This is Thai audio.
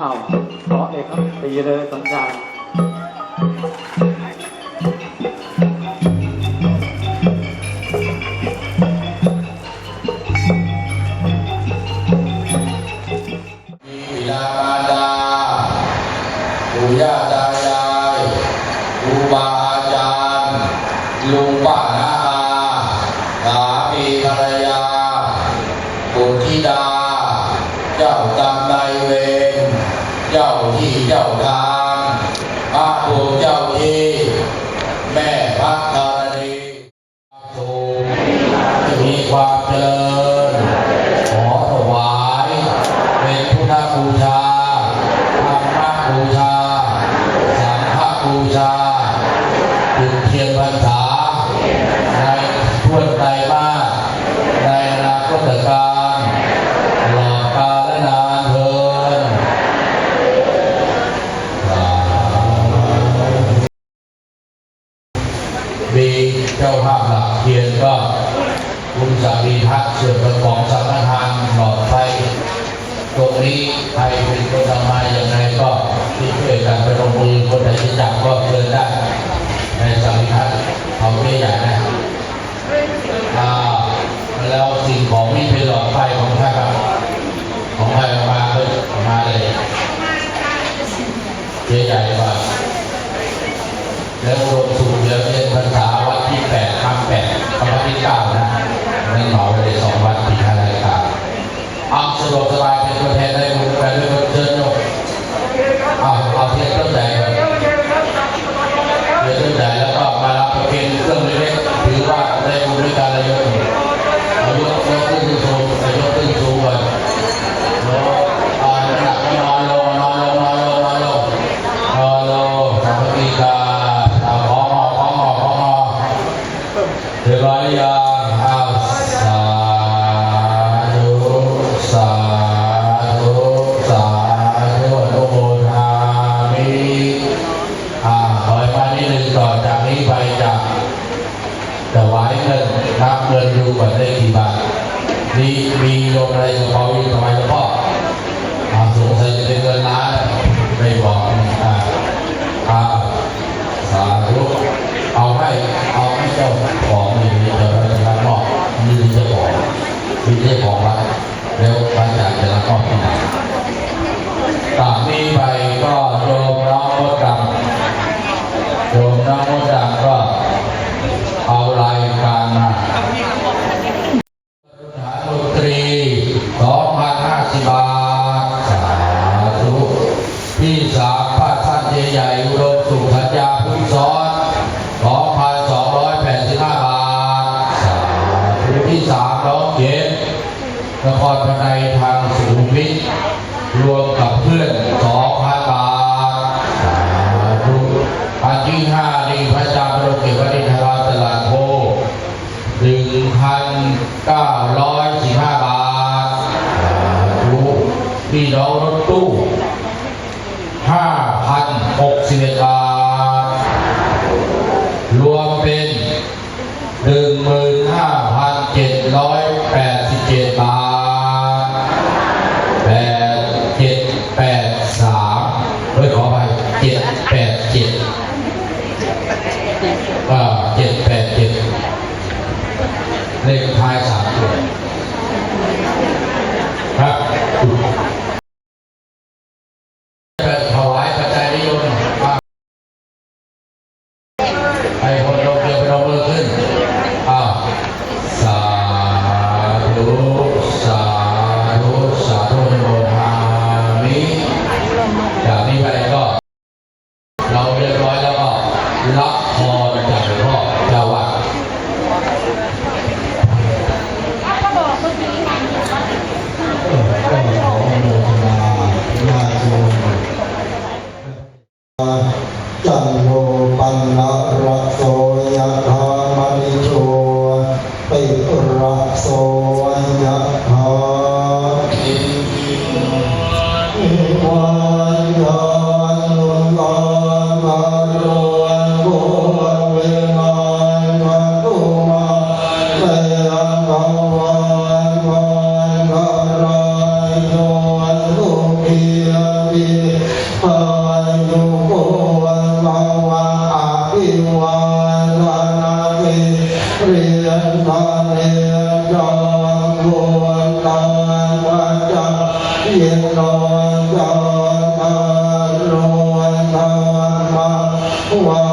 อ้าวเคาะเลยครับตีเลยสัญญาณบิดามารดาปู่ย่าตายายครูบาอาจารย์ลุงป้าน้า เจ้าที่เจ้าทางพระภูมิเจ้าที่แม่พระธรณีสุขมีความเจริญขอถวายเป็นพุทธบูชาธรรมบูชาสังฆบูชาจุดเทียนพรรษาในทั่วไต ส่วนประกอบสังฆทานหลอดไฟตรงนี้ใครเป็นคนทำมาอย่างไรก็ที่ช่วยกันไปลงมือคนไหนจะจับก็เชิญได้ในสามีพักเขาไม่ใหญ่นะอ่แล้วสิ่งของนี่เป็นหลอดไฟของใครครับของใครเอามาเลยเอามาเลยใหญ่กว่าแล้วรวมสูต ที่เก้านะนี่เหมาไปเลยสองวันปีอะไรกันเอาสะดวกสบายเป็นตัวแทนได้บุญไปด้วยคนเชิญโยมเอาเอาเทียนต้นใหญ่ก่อนเทียนต้นใหญ่แล้วก็มารับประเคนเครื่องเล็กๆถือ ถวายเงินรับเงินดูว่าได้กี่บาทนี่มีโยมอะไรกระพอยู่ทำไมหลวงพ่ออาสงสัยจะเป็นเงินล้านไม่บอกอ่าอ่าสาธุเอาให้เอาให้เจ้าของอย่างนี้เดี๋ยวเราจะรับมอบมีเจ้าของมีเจ้าของรัฐ รายการมาฐานดนตรี2,050บาทสาธุที่สามพระท่านใหญ่ๆอุดมสุขธัญญาพุทธสอน2,285บาทสาธุที่สามน้องเข็มนครพนายทางสุขุมวิทรวม พันเก้าร้อยสิบห้าบาทสาธุพี่น้องรถตู้ห้าพันหกสิบเอ็ดบาท รวมเป็นหนึ่งหมื่นห้าพันเจ็ดร้อยแปดสิบเจ็ด เลขท้ายสาม ปันละระโสยะรามณิโชติรักโส วันนามิเรียนทานเรียนจองบุญตานวัจจเย็นนอนจอนทานรวนทานมาวันทานวิทา